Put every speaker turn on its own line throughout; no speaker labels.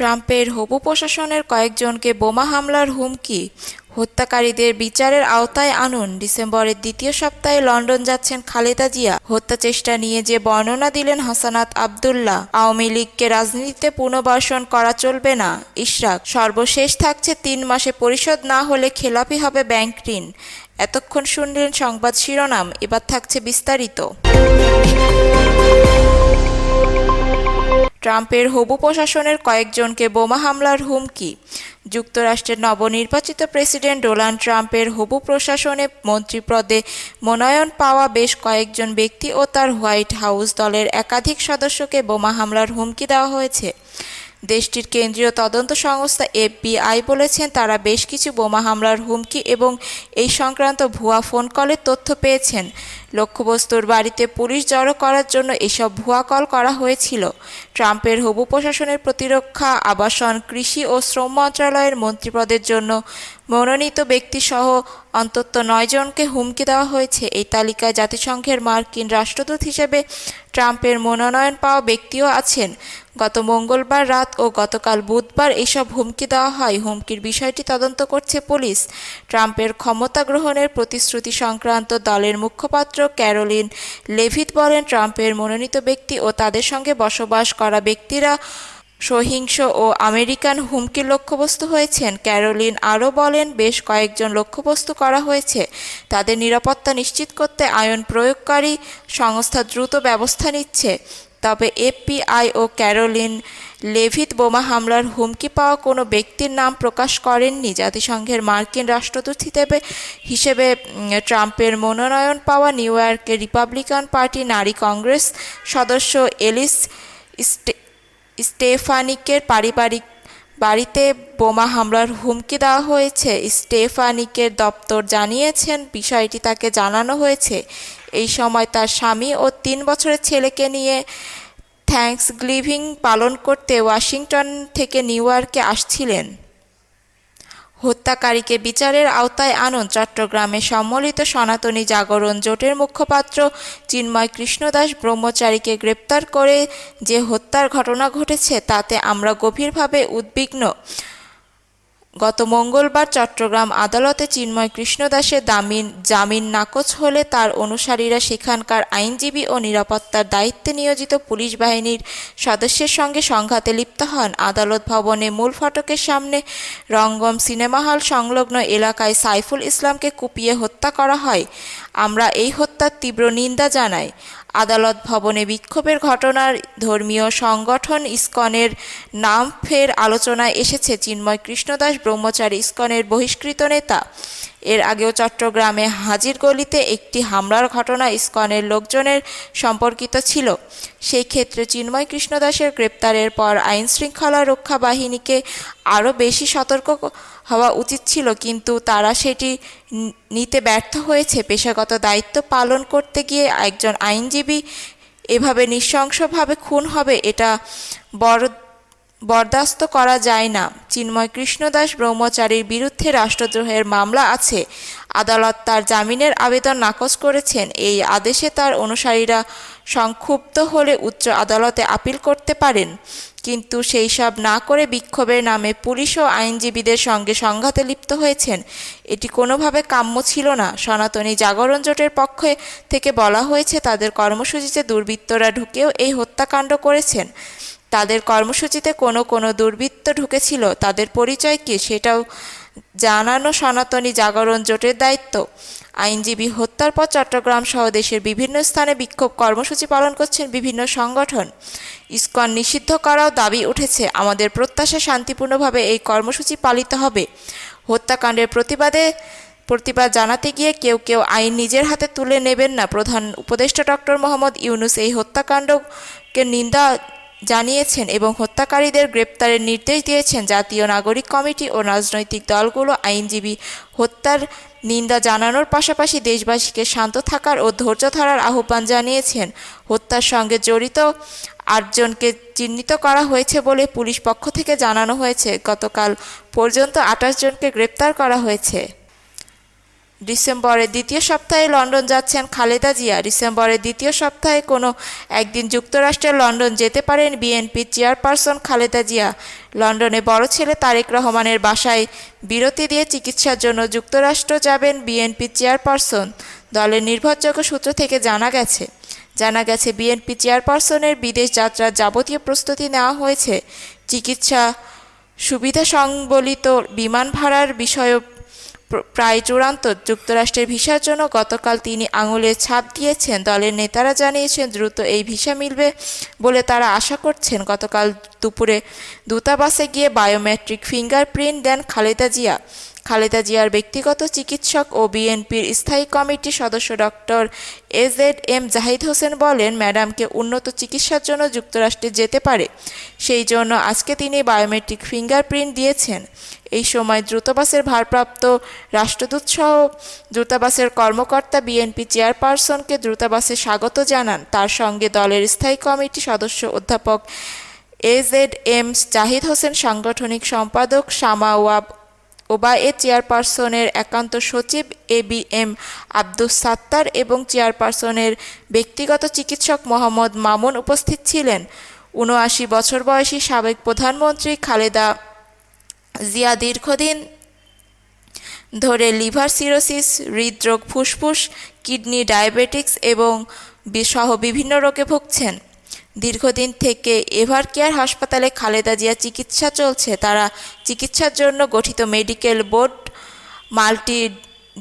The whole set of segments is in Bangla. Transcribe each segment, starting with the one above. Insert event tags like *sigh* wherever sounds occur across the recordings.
ট্রাম্পের হবু প্রশাসনের কয়েকজনকে বোমা হামলার হুমকি। হত্যাকারীদের বিচারের আওতায় আনুন। ডিসেম্বরের দ্বিতীয় সপ্তাহে লন্ডন যাচ্ছেন খালেদা জিয়া। হত্যা চেষ্টা নিয়ে যে বর্ণনা দিলেন হাসানাত আবদুল্লাহ, আওয়ামী লীগকে রাজনীতিতে পুনর্বাসন করা চলবে না। ইশরাক, সর্বশেষ থাকছে তিন মাসে পরিশোধ না হলে খেলাপি হবে ব্যাংক ঋণ। এতক্ষণ শুনলেন সংবাদ শিরোনাম, এবার থাকছে বিস্তারিত। ট্রাম্পের হবু প্রশাসনের কয়েকজনকে বোমা হামলার হুমকি। যুক্তরাষ্ট্রের নবনির্বাচিত প্রেসিডেন্ট ডোনাল্ড ট্রাম্পের হবু প্রশাসনে মন্ত্রীপদে মনোনয়ন পাওয়া বেশ কয়েকজন ব্যক্তি ও তার হোয়াইট হাউস দলের একাধিক সদস্যকে বোমা হামলার হুমকি দেওয়া হয়েছে। দেশটির কেন্দ্রীয় তদন্ত সংস্থা এফবিআই বলেছেন তারা বেশ কিছু বোমা হামলার হুমকি এবং এই সংক্রান্ত ভুয়া ফোন কলের তথ্য পেয়েছেন। লক্ষ্যবস্তুর বাড়িতে পুলিশ জড়ো করার জন্য এসব ভুয়া কল করা হয়েছিল। ট্রাম্পের হবু প্রশাসনের প্রতিরক্ষা, আবাসন, কৃষি ও শ্রম মন্ত্রণালয়ের মন্ত্রীপদের জন্য মনোনীত ব্যক্তিসহ অন্তত নয় জনকে হুমকি দেওয়া হয়েছে। এই তালিকায় জাতিসংঘের মার্কিন রাষ্ট্রদূত হিসেবে ট্রাম্পের মনোনয়ন পাওয়া ব্যক্তিও আছেন। গত মঙ্গলবার রাত ও গতকাল বুধবার এসব হুমকি দেওয়া হয়। হুমকির বিষয়টি তদন্ত করছে পুলিশ। ট্রাম্পের ক্ষমতা গ্রহণের প্রতিশ্রুতি সংক্রান্ত দলের মুখপাত্র ক্যারোলিন লেভিট বলেন, ট্রাম্পের মনোনীত ব্যক্তি ও তাদের সঙ্গে বসবাস করা ব্যক্তিরা সহিংস ও আমেরিকান হুমকির লক্ষ্যবস্তু হয়েছেন। ক্যারোলিন আরও বলেন, বেশ কয়েকজন লক্ষ্যবস্তু করা হয়েছে। তাদের নিরাপত্তা নিশ্চিত করতে আয়ন প্রয়োগকারী সংস্থা দ্রুত ব্যবস্থা নিচ্ছে। তবে এফপিআই ও ক্যারোলিন লেভিত বোমা হামলার হুমকি পাওয়া কোনো ব্যক্তির নাম প্রকাশ করেননি। জাতিসংঘের মার্কিন রাষ্ট্রদূত হিসেবে হিসেবে ট্রাম্পের মনোনয়ন পাওয়া নিউ ইয়র্কের রিপাবলিকান পার্টি নারী কংগ্রেস সদস্য এলিস স্টে, স্টেফানিকের পারিবারিক বাড়িতে বোমা হামলার হুমকি দেওয়া হয়েছে। স্টেফানিকের দপ্তর জানিয়েছেন, বিষয়টি তাকে জানানো হয়েছে। এই সময় তার স্বামী ও তিন বছরের ছেলেকে নিয়ে থ্যাঙ্কস গিভিং পালন করতে ওয়াশিংটন থেকে নিউ ইয়র্কে আসছিলেন। হত্যাকারীকে বিচারের আওতায় আনুন চট্টগ্রামে সম্মিলিত সনাতনী জাগরণ জোটের মুখপাত্র চিন্ময় কৃষ্ণদাস ব্রহ্মচারীকে গ্রেপ্তার করে যে হত্যার ঘটনা ঘটেছে তাতে আমরা গভীরভাবে উদ্বিগ্ন। গত মঙ্গলবার চট্টগ্রাম আদালতে চিন্ময় কৃষ্ণদাসের দামিন জামিন নাকচ হলে তার অনুসারীরা সেখানকার আইনজীবী ও নিরাপত্তার দায়িত্বে নিয়োজিত পুলিশ বাহিনীর সদস্যের সঙ্গে সংঘাতে লিপ্ত হন। আদালত ভবনে মূল ফটকের সামনে রঙ্গম সিনেমা হল সংলগ্ন এলাকায় সাইফুল ইসলামকে কুপিয়ে হত্যা করা হয়। আমরা এই হত্যার তীব্র নিন্দা জানাই। আদালত ভবনে বিক্ষোভের ঘটনার ধর্মীয় সংগঠন ইস্কনের নাম ফের আলোচনায় এসেছে চিন্ময় কৃষ্ণদাস, ব্রহ্মচারী ইসকনের বহিষ্কৃত নেতা। এর আগেও চট্টগ্রামে হাজির গলিতে একটি হামলার ঘটনা ইসকনের লোকজনের সম্পর্কিত ছিল। সেই ক্ষেত্রে চিন্ময় কৃষ্ণদাসের গ্রেপ্তারের পর আইন শৃঙ্খলা রক্ষা বাহিনীকে আরও বেশি সতর্ক হওয়া উচিত ছিল, কিন্তু তারা সেটি নিতে ব্যর্থ হয়েছে। পেশাগত দায়িত্ব পালন করতে গিয়ে একজন আইনজীবী এভাবে নৃশংসভাবে খুন হবে, এটা বড় বরদাস্ত করা যায় না। চিন্ময় কৃষ্ণদাস ব্রহ্মচারীর বিরুদ্ধে রাষ্ট্রদ্রোহের মামলা আছে। আদালত তার জামিনের আবেদন নাকচ করেছেন। এই আদেশে তার অনুসারীরা সংক্ষুব্ধ হলে উচ্চ আদালতে আপিল করতে পারেন। কিন্তু সেই সব না করে বিক্ষোভের নামে পুলিশ ও আইনজীবীদের সঙ্গে সংঘাতে লিপ্ত হয়েছেন। এটি কোনোভাবে কাম্য ছিল না। সনাতনী জাগরণ জোটের পক্ষে থেকে বলা হয়েছে, তাদের কর্মসূচিতে দুর্বৃত্তরা ঢুকেও এই হত্যাকাণ্ড করেছেন। তাদের কর্মসূচিতে কোনো কোনো দুর্বৃত্ত ঢুকেছিল। তাদের পরিচয় কী সেটাও জানানো সনাতনী জাগরণ জোটের দায়িত্ব। আইনজীবী হত্যার পর চট্টগ্রাম সহ দেশের বিভিন্ন স্থানে বিক্ষোভ কর্মসূচি পালন করছেন বিভিন্ন সংগঠন। ইসকন নিষিদ্ধ করাও দাবি উঠেছে। আমাদের প্রত্যাশা শান্তিপূর্ণভাবে এই কর্মসূচি পালিত হবে। হত্যাকাণ্ডের প্রতিবাদে প্রতিবাদ জানাতে গিয়ে কেউ কেউ আইন নিজের হাতে তুলে নেবেন না। প্রধান উপদেষ্টা ডক্টর মোহাম্মদ ইউনুস এই হত্যাকাণ্ডকে নিন্দা জানিয়েছেন এবং হত্যাকারীদের গ্রেপ্তারের নির্দেশ দিয়েছেন জাতীয় নাগরিক কমিটি ও রাজনৈতিক দলগুলো আইনজীবী হত্যার নিন্দা জানানোর পাশাপাশি দেশবাসীকে শান্ত থাকার ও ধৈর্য ধরার আহ্বান জানিয়েছেন। হত্যার সঙ্গে জড়িত আটজনকে চিহ্নিত করা হয়েছে বলে পুলিশ পক্ষ থেকে জানানো হয়েছে। গতকাল পর্যন্ত আঠাশ জনকে গ্রেপ্তার করা হয়েছে। ডিসেম্বরের দ্বিতীয় সপ্তাহে লন্ডন যাচ্ছেন খালেদা জিয়া। ডিসেম্বরের দ্বিতীয় সপ্তাহে কোনো একদিন যুক্তরাষ্ট্রের লন্ডন যেতে পারেন বিএনপি চেয়ারপারসন খালেদা জিয়া। লন্ডনে বড় ছেলে তারেক রহমানের বাসায় বিরতি দিয়ে চিকিৎসার জন্য যুক্তরাষ্ট্র যাবেন বিএনপি চেয়ারপারসন। দলের নির্ভরযোগ্য সূত্র থেকে জানা গেছে জানা গেছে বিএনপি চেয়ারপারসনের বিদেশ যাত্রার যাবতীয় প্রস্তুতি নেওয়া হয়েছে। চিকিৎসা সুবিধা সংবলিত বিমান ভাড়ার বিষয়ে প্র- প্রায় চূড়ান্ত যুক্তরাষ্ট্রের ভিসার জন্য গতকাল তিনি আঙুলের ছাপ দিয়েছেন। দলের নেতারা জানিয়েছেন, দ্রুত এই ভিসা মিলবে বলে তারা আশা করছেন। গতকাল দুপুরে দূতাবাসে গিয়ে বায়োমেট্রিক ফিঙ্গারপ্রিন্ট দেন খালেদা জিয়া। খালেদা জিয়ার ব্যক্তিগত চিকিৎসক ও বিএনপির স্থায়ী কমিটির সদস্য doctor A Z M Zahid Hossain বলেন, ম্যাডামকে উন্নত চিকিৎসার জন্য যুক্তরাষ্ট্রে যেতে পারে। সেই জন্য আজকে তিনি বায়োমেট্রিক ফিঙ্গারপ্রিন্ট দিয়েছেন। এই সময় দ্রুতবাসের ভারপ্রাপ্ত রাষ্ট্রদূত সহ দূতাবাসের কর্মকর্তা বিএনপি চেয়ারপারসনকে দূতাবাসে স্বাগত জানান। তার সঙ্গে দলের স্থায়ী কমিটি সদস্য অধ্যাপক এজেড এম জাহিদ হোসেন, সাংগঠনিক সম্পাদক শামা ওয়াব ওবায়ে, চেয়ারপারসনের একান্ত সচিব A B M Abdus Sattar এবং চেয়ারপারসনের ব্যক্তিগত চিকিৎসক মোহাম্মদ মামুন উপস্থিত ছিলেন। উনআশি বছর বয়সী সাবেক প্রধানমন্ত্রী খালেদা জিয়া দীর্ঘদিন ধরে লিভার সিরোসিস, হৃদরোগ, ফুসফুস, কিডনি ডায়াবেটিক্স এবং সহ বিভিন্ন রোগে ভুগছেন। দীর্ঘদিন থেকে এভার কেয়ার হাসপাতালে খালেদা জিয়া চিকিৎসা চলছে। তারা চিকিৎসার জন্য গঠিত মেডিকেল বোর্ড মাল্টি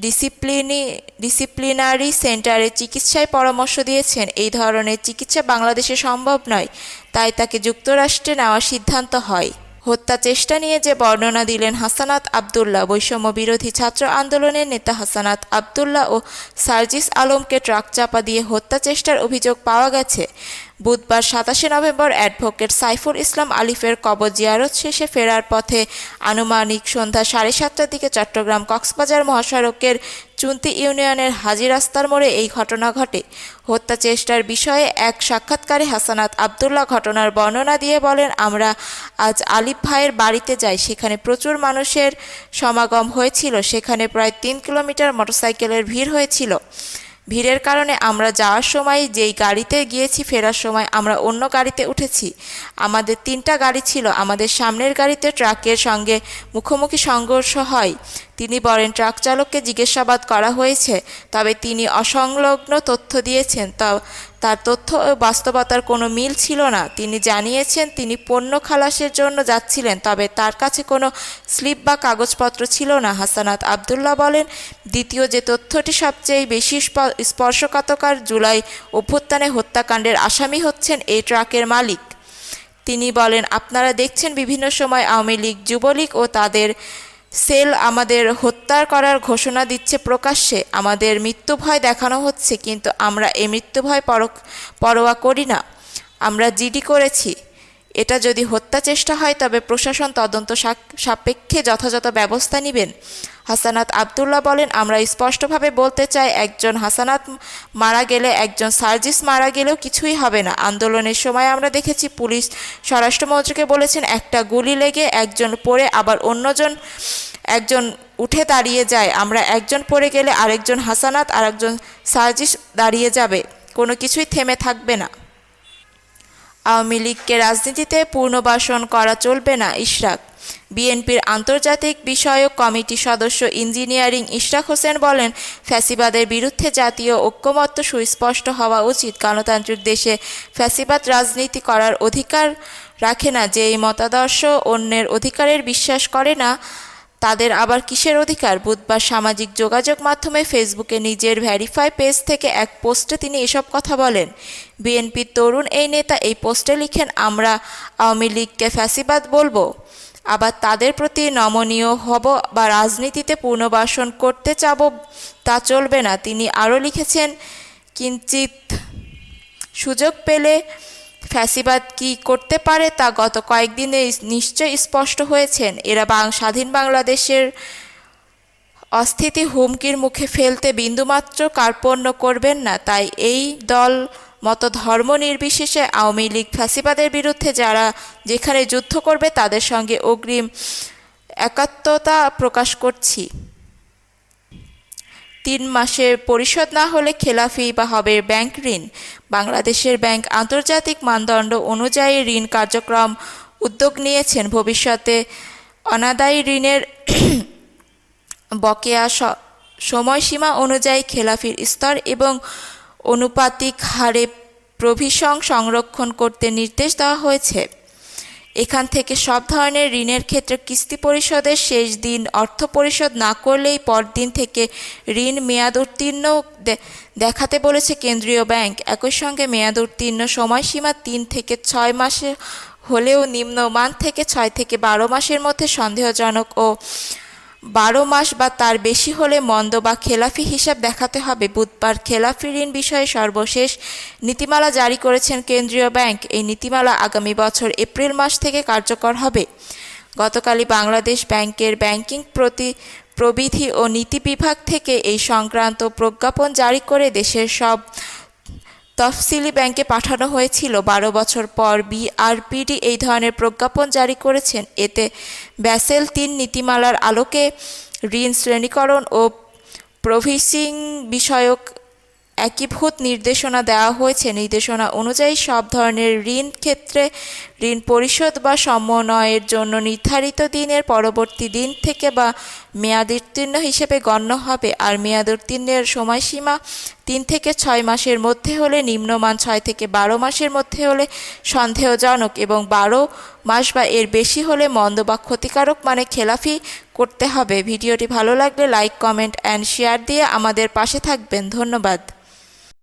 ডিসিপ্লিনি ডিসিপ্লিনারি সেন্টারে চিকিৎসায় পরামর্শ দিয়েছেন। এই ধরনের চিকিৎসা বাংলাদেশে সম্ভব নয়, তাই তাকে যুক্তরাষ্ট্রে নেওয়ার সিদ্ধান্ত হয়। হত্যা চেষ্টা নিয়ে যে বর্ণনা দিলেন হাসানাত আবদুল্লাহ, বৈষম্য বিরোধী ছাত্র আন্দোলনের নেতা হাসানাত আবদুল্লাহ ও সার্জিস আলমকে ট্রাক চাপা দিয়ে হত্যা চেষ্টার অভিযোগ পাওয়া গেছে। বুধবার সাতাশে নভেম্বর অ্যাডভোকেট সাইফুল ইসলাম আলিফের কবর জিয়ারত শেষে ফেরার পথে আনুমানিক সন্ধ্যা সাড়ে সাতটার দিকে চট্টগ্রাম কক্সবাজার মহাসড়কের চুন্তি ইউনিয়নের হাজি রাস্তার মোড়ে এই ঘটনা ঘটে। হত্যা চেষ্টার বিষয়ে এক সাক্ষাৎকারে হাসানাত আবদুল্লাহ ঘটনার বর্ণনা দিয়ে বলেন, আমরা আজ আলিফ ভাইয়ের বাড়িতে যাই, সেখানে প্রচুর মানুষের সমাগম হয়েছিল। সেখানে প্রায় তিন কিলোমিটার মোটরসাইকেলের ভিড় হয়েছিল। ভিড়ের কারণে আমরা যাওয়ার সময় যেই গাড়িতে গিয়েছি, ফেরার সময় আমরা অন্য গাড়িতে উঠেছি। আমাদের তিনটা গাড়ি ছিল। আমাদের সামনের গাড়িতে ট্রাকের সঙ্গে মুখোমুখি সংঘর্ষ হয়। তিনি বলেন, ট্রাক চালককে জিজ্ঞাসাবাদ করা হয়েছে, তবে তিনি অসংলগ্ন তথ্য দিয়েছেন। তা, তার তথ্য ও বাস্তবতার কোনো মিল ছিল না। তিনি জানিয়েছেন, তিনি পণ্য খালাসের জন্য যাচ্ছিলেন, তবে তার কাছে কোনো স্লিপ বা কাগজপত্র ছিল না। হাসানাত আবদুল্লাহ বলেন, দ্বিতীয় যে তথ্যটি সবচেয়ে বেশি স্পর্শকাতকার জুলাই অভ্যুত্থানে হত্যাকাণ্ডের আসামি হচ্ছেন এই ট্রাকের মালিক। তিনি বলেন, আপনারা দেখছেন বিভিন্ন সময় আওয়ামী লীগ, যুবলীগ ও তাদের সেল আমাদের হত্যা করার ঘোষণা দিচ্ছে প্রকাশ্যে। আমাদের মৃত্যু ভয় দেখানো হচ্ছে, কিন্তু আমরা এ মৃত্যু ভয় পর, পরোয়া করি না। আমরা জিডি করেছি। এটা যদি হত্যা চেষ্টা হয়, তবে প্রশাসন তদন্ত সাপেক্ষে যথাযথ ব্যবস্থা নেবেন। হাসানাত আবদুল্লাহ বলেন, আমরা স্পষ্টভাবে বলতে চাই, একজন হাসানাত মারা গেলে একজন সার্জিস মারা গেলেও কিছুই হবে না। আন্দোলনের সময় আমরা দেখেছি পুলিশ স্বরাষ্ট্রমন্ত্রীকে বলেছেন, একটা গুলি লেগে একজন পড়ে আবার অন্যজন, একজন উঠে দাঁড়িয়ে যায়। আমরা একজন পড়ে গেলে আরেকজন হাসানাত আর একজন সার্জিস দাঁড়িয়ে যাবে। কোনো কিছুই থেমে থাকবে না। আওয়ামী লীগকে রাজনীতিতে পুনর্বাসন করা চলবে না ইশরাক। বিএনপির আন্তর্জাতিক বিষয়ক কমিটি সদস্য ইঞ্জিনিয়ারিং ইশরাক হোসেন বলেন, ফ্যাসিবাদের বিরুদ্ধে জাতীয় ঐক্যমত্য সুস্পষ্ট হওয়া উচিত। গণতান্ত্রিক দেশে ফ্যাসিবাদ রাজনীতি করার অধিকার রাখে না, যে এই মতাদর্শ অন্যের অধিকারের বিশ্বাস করে না। তাদের আবার কিসের অধিকার? বুধবার সামাজিক যোগাযোগ মাধ্যমে ফেসবুকে নিজের ভ্যারিফাই পেজ থেকে এক পোস্টে তিনি এসব কথা বলেন। বিএনপির তরুণ এই নেতা এই পোস্টে লিখেন, আমরা আওয়ামী লীগকে ফ্যাসিবাদ বলব। আবার তাদের প্রতি নমনীয় হব বা রাজনীতিতে পুনর্বাসন করতে চাব, তা চলবে না। তিনি আরও লিখেছেন কিঞ্চিত সুযোগ পেলে ফ্যাসিবাদ কি করতে পারে তা গত কয়েকদিনে নিশ্চয় স্পষ্ট হয়েছেন। এরা বাং- স্বাধীন বাংলাদেশের অস্থিতি হুমকির মুখে ফেলতে বিন্দুমাত্র কার্পণ্য করবেন না। তাই এই দল মতো ধর্ম নির্বিশেষে আওয়ামী লীগ ফ্যাসিবাদের বিরুদ্ধে যারা যেখানে যুদ্ধ করবে তাদের সঙ্গে অগ্রিম একাত্মতা প্রকাশ করছি। তিন মাসের পরিশোধ না হলে খেলাফি বা হবে ব্যাংক ঋণ। বাংলাদেশের ব্যাংক আন্তর্জাতিক মানদণ্ড অনুযায়ী ঋণ কার্যক্রম উদ্যোগ নিয়েছেন। ভবিষ্যতে অনাদায়ী ঋণের *clears throat* বকেয়া সময়সীমা অনুযায়ী খেলাফির স্তর এবং অনুপাতিক হারে প্রভিশন সংরক্ষণ করতে নির্দেশ দেওয়া হয়েছে। এখান থেকে সব ধরনের ঋণের ক্ষেত্রে কিস্তি পরিশোধের শেষ দিন, অর্থ পরিশোধ না করলেই পরদিন থেকে ঋণ মেয়াদ উত্তীর্ণ দেখাতে বলেছে কেন্দ্রীয় ব্যাংক। একই সঙ্গে মেয়াদ উত্তীর্ণ সময়সীমা তিন থেকে ছয় মাসে হলেও নিম্নমান থেকে ছয় থেকে বারো মাসের মধ্যে সন্দেহজনক ও বারো মাস বা তার বেশি হলে মন্দ বা খেলাফি হিসাব দেখাতে হবে। বুধবার খেলাফি ঋণ বিষয়ে সর্বশেষ নীতিমালা জারি করেছেন কেন্দ্রীয় ব্যাংক। এই নীতিমালা আগামী বছর এপ্রিল মাস থেকে কার্যকর হবে। গতকালই বাংলাদেশ ব্যাংকের ব্যাংকিং প্রতি প্রবিধি ও নীতি বিভাগ থেকে এই সংক্রান্ত প্রজ্ঞাপন জারি করে দেশের সব তফসিলি ব্যাংকে পাঠানো হয়েছিল। বারো বছর পর বিআরপিডি এই ধরনের প্রজ্ঞাপন জারি করেছেন। এতে ব্যাসেল তিন নীতিমালার আলোকে ঋণ শ্রেণীকরণ ও প্রভিসিং বিষয়ক একীভূত নির্দেশনা দেওয়া হয়েছে। নির্দেশনা অনুযায়ী সব ধরনের ঋণ ক্ষেত্রে ঋণ পরিশোধ বা সমন্বয়ের জন্য নির্ধারিত দিনের পরবর্তী দিন থেকে বা মেয়াদ উত্তীর্ণ হিসেবে গণ্য হবে। আর মেয়াদোত্তীর্ণের সময়সীমা তিন থেকে ছয় মাসের মধ্যে হলে, নিম্নমান ছয় থেকে বারো মাসের মধ্যে হলে সন্দেহজনক এবং বারো মাস বা এর বেশি হলে মন্দ বা ক্ষতিকারক মানে খেলাফি করতে হবে। ভিডিওটি ভালো লাগলে লাইক, কমেন্ট অ্যান্ড শেয়ার দিয়ে আমাদের পাশে থাকবেন। ধন্যবাদ।